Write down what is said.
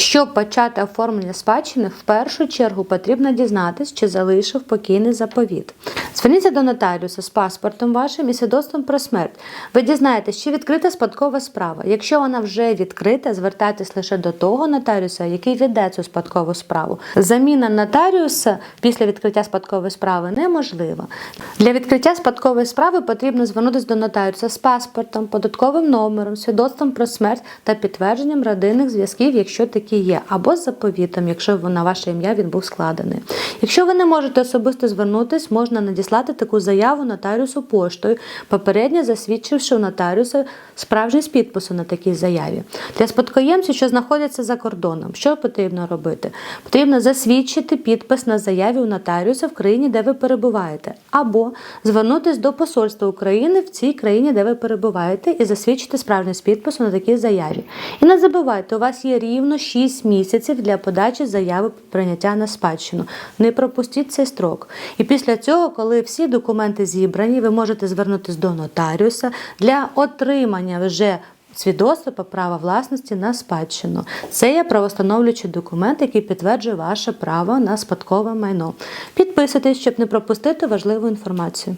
Щоб почати оформлення спадщини, в першу чергу потрібно дізнатись, чи залишив покійний заповіт. Зверніться до нотаріуса з паспортом вашим і свідоцтвом про смерть. Ви дізнаєтесь, чи відкрита спадкова справа. Якщо вона вже відкрита, звертайтесь лише до того нотаріуса, який веде цю спадкову справу. Заміна нотаріуса після відкриття спадкової справи неможлива. Для відкриття спадкової справи потрібно звернутися до нотаріуса з паспортом, податковим номером, свідоцтвом про смерть та підтвердженням родинних зв'язків, якщо такі є, або з заповітом, якщо на ваше ім'я він був складений. Якщо ви не можете особисто звернутись, можна надіслати таку заяву нотаріусу поштою, попередньо засвідчивши у нотаріуса справжність підпису на такій заяві. Для спадкоємців, що знаходяться за кордоном, що потрібно робити? Потрібно засвідчити підпис на заяві у нотаріуса в країні, де ви перебуваєте, або звернутися до посольства України в цій країні, де ви перебуваєте, і засвідчити справжність підпису на такій заяві. І не забувайте, у вас є рівно 6 місяців для подачі заяви прийняття на спадщину. Не пропустіть цей строк. І після цього, коли всі документи зібрані, ви можете звернутися до нотаріуса для отримання вже свідоцтва права власності на спадщину. Це є правостановлюючий документ, який підтверджує ваше право на спадкове майно. Підписуйтесь, щоб не пропустити важливу інформацію.